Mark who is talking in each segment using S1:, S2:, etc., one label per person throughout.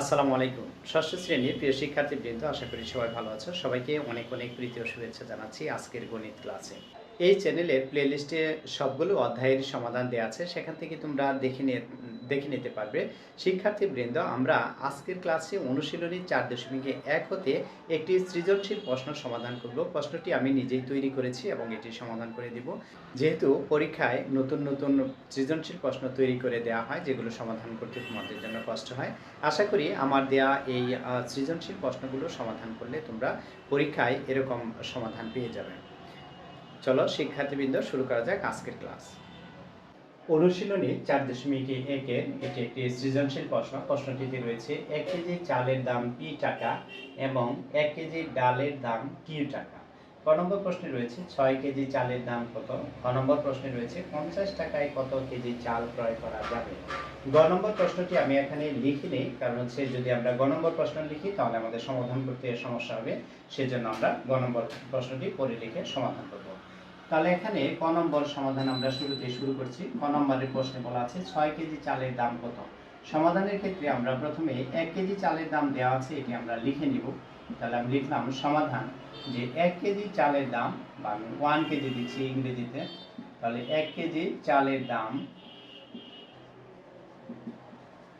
S1: আসসালামু আলাইকুম। ষষ্ঠ শ্রেণির প্রিয় শিক্ষার্থীবৃন্দ, আশা করি সবাই ভালো আছো। সবাইকে অনেক অনেক প্রীতি ও শুভেচ্ছা জানাচ্ছি আজকের গণিত ক্লাসে। এই চ্যানেলের প্লেলিস্টে সবগুলো অধ্যায়ের সমাধান দেওয়া আছে। সেখান থেকে তোমরা দেখে নিয়ে দেখে নিতে পারবে। শিক্ষার্থীবৃন্দ আমরা আজকের ক্লাসে অনুশীলনী চার দশমিকে এক হতে একটি সৃজনশীল প্রশ্ন সমাধান করব। প্রশ্নটি আমি নিজেই তৈরি করেছি এবং এটি সমাধান করে দিব। যেহেতু পরীক্ষায় নতুন নতুন সৃজনশীল প্রশ্ন তৈরি করে দেওয়া হয়, যেগুলো সমাধান করতে তোমাদের জন্য কষ্ট হয়, আশা করি আমার দেয়া এই সৃজনশীল প্রশ্নগুলো সমাধান করলে তোমরা পরীক্ষায় এরকম সমাধান পেয়ে যাবে। চলো, শিক্ষার্থীবৃন্দ, শুরু করা যাক আজকের ক্লাস। অনুশীলনী চার দশমিক একের এটি একটি সৃজনশীল প্রশ্ন। প্রশ্নটিতে রয়েছে, এক কেজি চালের দাম পি টাকা এবং এক কেজি ডালের দাম কিউ টাকা? ক নম্বর প্রশ্নে রয়েছে, ছয় কেজি চালের দাম কত? ক নম্বর প্রশ্নে রয়েছে, পঞ্চাশ টাকায় কত কেজি চাল ক্রয় করা যাবে? গ নম্বর প্রশ্নটি আমি এখানে লিখি নেই কারণ হচ্ছে যদি আমরা গ নম্বর প্রশ্ন লিখি, তাহলে আমাদের সমাধান করতে সমস্যা হবে। সেজন্য আমরা গ নম্বর প্রশ্নটি পরে লিখে সমাধান করব। তাহলে এখানে ক নম্বর সমাধান আমরা শুরুতে শুরু করছি। ক নম্বরের প্রশ্নে বলা আছে, ছয় কেজি চালের দাম কত? সমাধানের ক্ষেত্রে আমরা প্রথমে এক কেজি চালের দাম দেওয়া আছে, এটি আমরা লিখে নিব। তাহলে আমি লিখলাম সমাধান, যে এক কেজি চালের দাম, বা আমি ওয়ান কেজি দিচ্ছি ইংরেজিতে, তাহলে এক কেজি চালের দাম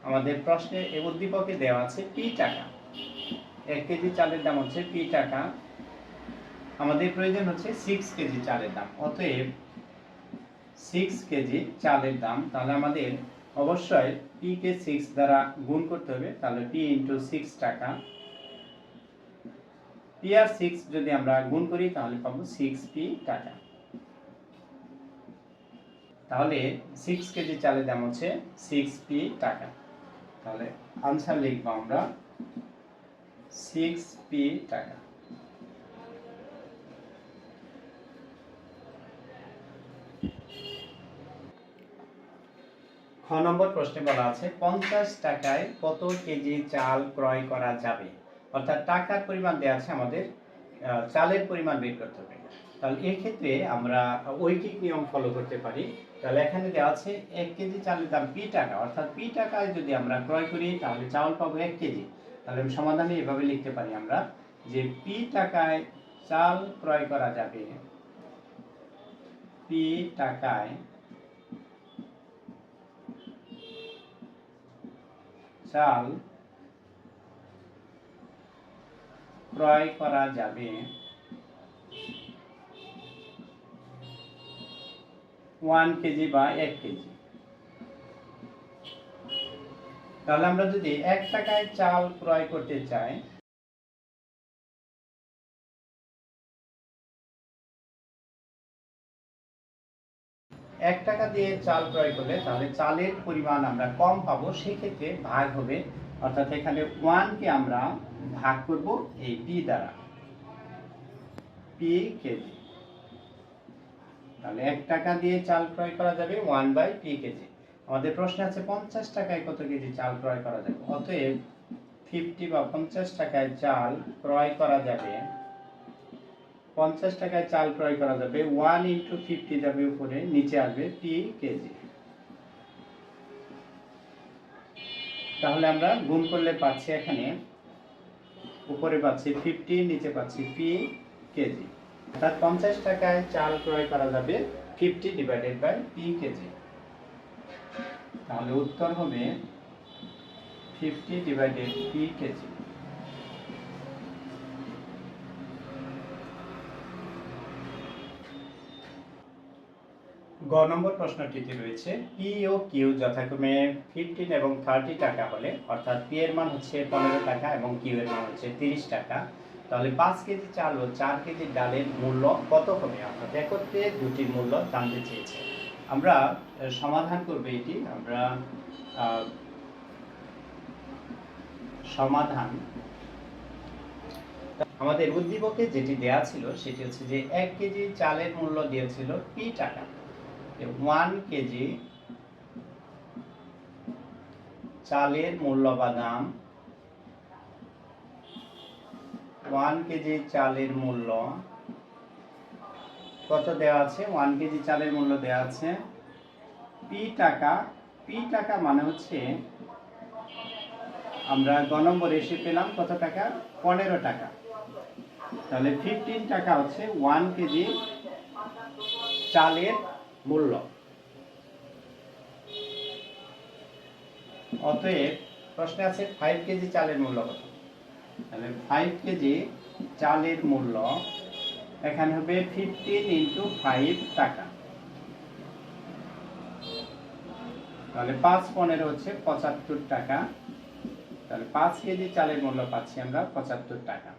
S1: আমাদের প্রশ্নে উদ্দীপকে দেওয়া আছে পি টাকা। এক কেজি চালের দাম হচ্ছে পি টাকা। আমাদের প্রয়োজন হচ্ছে সিক্স কেজি চালের দাম। অতএব সিক্স কেজি চালের দাম, তাহলে আমাদের অবশ্যই পি কে সিক্স দ্বারা গুণ করতে হবে, তাহলে পি ইন্টু সিক্স টাকা। পি আর সিক্স যদি আমরা গুণ করি, তাহলে পাবো সিক্স পি টাকা। তাহলে সিক্স কেজি চালের দাম হচ্ছে সিক্স পি টাকা। তাহলে আনসার লিখব আমরা সিক্স পি টাকা। খ নম্বর প্রশ্নে বলা আছে, পঞ্চাশ টাকায় কত কেজি চাল ক্রয় করা যাবে? অর্থাৎ টাকার পরিমাণ দেওয়া আছে আমাদের চালের পরিমাণ বের করতে হবে। তাহলে এক্ষেত্রে আমরা ঐকিক নিয়ম ফলো করতে পারি। তাহলে এখানে দেওয়া আছে, এক কেজি চালের দাম পি টাকা। অর্থাৎ পি টাকায় যদি আমরা ক্রয় করি, তাহলে চাউল পাবো এক কেজি। তাহলে আমি সমাধানে এভাবে লিখতে পারি আমরা যে পি টাকায় চাল ক্রয় করা যাবে। পি টাকায় চাল ক্রয় করা যাবে ওয়ান কেজি বা এক কেজি তাহলে আমরা যদি এক টাকায় চাল ক্রয় করতে চাই এক টাকা দিয়ে চাল ক্রয় করলে তাহলে চালের পরিমাণ আমরা কম পাবো, সেক্ষেত্রে ভাগ হবে। অর্থাৎ এখানে ওয়ানকে আমরা ভাগ করব এই পি দ্বারা। P kg. তাহলে এক টাকা দিয়ে চাল ক্রয় করা যাবে ওয়ান বাই পি কেজি। আমাদের প্রশ্ন আছে পঞ্চাশ টাকায় কত কেজি চাল ক্রয় করা যাবে? অতএব ফিফটি বা পঞ্চাশ টাকায় চাল ক্রয় করা যাবে পঞ্চাশ টাকায় চাল ক্রয় করা যাবে। ওয়ান ইন্টু ফিফটি যাবে উপরে, নিচে আসবে পি কেজি তাহলে আমরা গুণ করলে পাচ্ছি এখানে, উপরে পাচ্ছি ফিফটি নিচে পাচ্ছি পি কেজি অর্থাৎ পঞ্চাশ টাকায় চাল ক্রয় করা যাবে fifty divided by P kg তাহলে উত্তর হবে fifty divided P kg number প্রশ্নটিতে রয়েছে পি ও কিউ যথাক্রমে ফিফটিন এবং থার্টি টাকা হলে, অর্থাৎ পি এর মান হচ্ছে পনেরো টাকা এবং কিউ এর মান হচ্ছে তিরিশ টাকা, তাহলে পাঁচ কেজি চাল ও চার কেজি ডালের মূল্য কত হবে? অর্থাৎ একত্রে দুটির মূল্য জানতে চেয়েছে। আমরা সমাধান করবে এটি। আমরা সমাধান। আমাদের উদ্দীপকে যেটি দেয়া ছিল, সেটি হচ্ছে যে এক কেজি চালের মূল্য দিয়েছিল পি টাকা। ওয়ান কেজি চালের মূল্য বা দাম ওয়ান কেজি চালের মূল্য, কত দেওয়া আছে? ওয়ান কেজি চালের মূল্য দেওয়া আছে পি টাকা। পি টাকা মানে হচ্ছে আমরা গ নম্বর এসে পেলাম কত টাকা? পনেরো টাকা। তাহলে ফিফটিন টাকা হচ্ছে ওয়ান কেজি চালের মূল্য। অতএব প্রশ্নে আছে ফাইভ কেজি চালের মূল্য কত? তাহলে ফাইভ কেজি চালের মূল্য এখানে হবে ফিফটিন ইন্টু ফাইভ টাকা। তাহলে পাঁচ পনেরো হচ্ছে পঁচাত্তর টাকা। তাহলে পাঁচ কেজি চালের মূল্য পাচ্ছি আমরা পঁচাত্তর টাকা।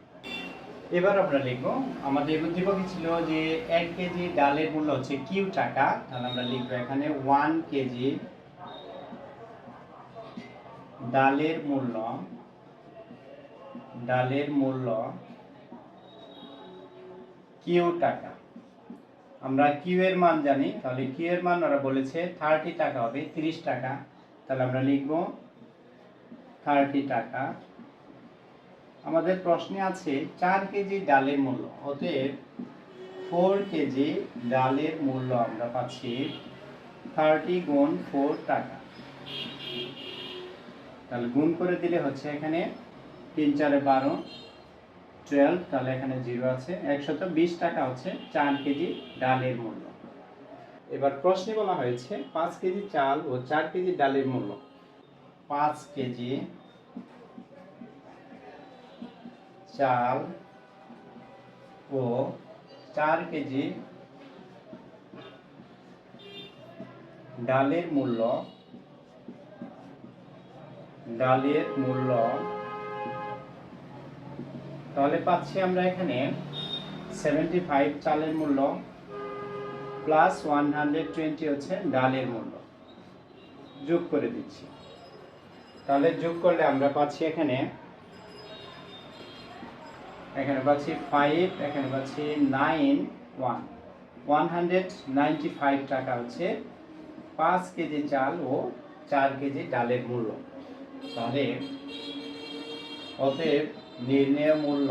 S1: এবার আমরা লিখব, আমাদের উদ্দীপকে ছিল যে এক কেজি ডালের মূল্য হচ্ছে কিউ টাকা, তাহলে আমরা লিখব এখানে ওয়ান কেজি ডালের মূল্য ডালের মূল্য কিউ টাকা। আমরা কিউ এর মান জানি, তাহলে কিউ এর মান ওরা বলেছে থার্টি টাকা হবে, তিরিশ টাকা। তাহলে আমরা লিখব থার্টি টাকা। আমাদের প্রশ্নে আছে চার কেজি ডালের মূল্য, অতএব ফোর কেজি ডালের মূল্য আমরা পাচ্ছি থার্টি গুণ ফোর টাকা। তাহলে গুণ করে দিলে হচ্ছে এখানে তিন চারে বারো টুয়েলভ তাহলে এখানে জিরো আছে। একশত বিশ টাকা হচ্ছে চার কেজি ডালের মূল্য। এবার প্রশ্নে বলা হয়েছে পাঁচ কেজি চাল ও চার কেজি ডালের মূল্য। পাঁচ কেজি চাল ও চার কেজি ডালের মূল্য ডালের মূল্য। তাহলে পাচ্ছি আমরা এখানে সেভেন্টি ফাইভ চালের মূল্য প্লাস ওয়ান হান্ড্রেড টোয়েন্টি হচ্ছে ডালের মূল্য। যোগ করে দিচ্ছি। তাহলে যোগ করলে আমরা পাচ্ছি এখানে এখানে পাচ্ছি ফাইভ এখানে পাচ্ছি nine one one hundred ninety five টাকা হচ্ছে পাঁচ কেজি চাল ও চার কেজি ডালের মূল্য। তাহলে অতএব নির্ণয় মূল্য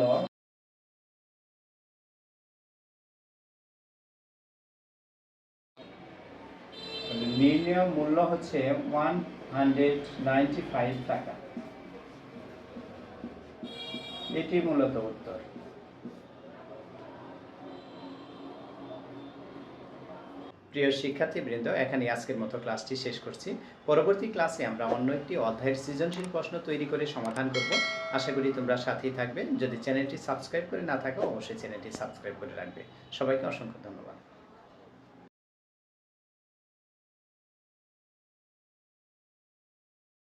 S1: নির্ণয় মূল্য হচ্ছে ওয়ান হান্ড্রেড নাইনটি ফাইভ টাকা। এটি মূলত উত্তর। প্রিয় শিক্ষার্থীবৃন্দ এখানে আজকের মতো ক্লাসটি শেষ করছি। পরবর্তী ক্লাসে আমরা অন্য একটি অধ্যায়ের সৃজনশীল প্রশ্ন তৈরি করে সমাধান করব। আশা করি তোমরা সাথেই থাকবে যদি চ্যানেলটি সাবস্ক্রাইব করে না থাকো, অবশ্যই চ্যানেলটি সাবস্ক্রাইব করে রাখবে। সবাইকে অসংখ্য ধন্যবাদ।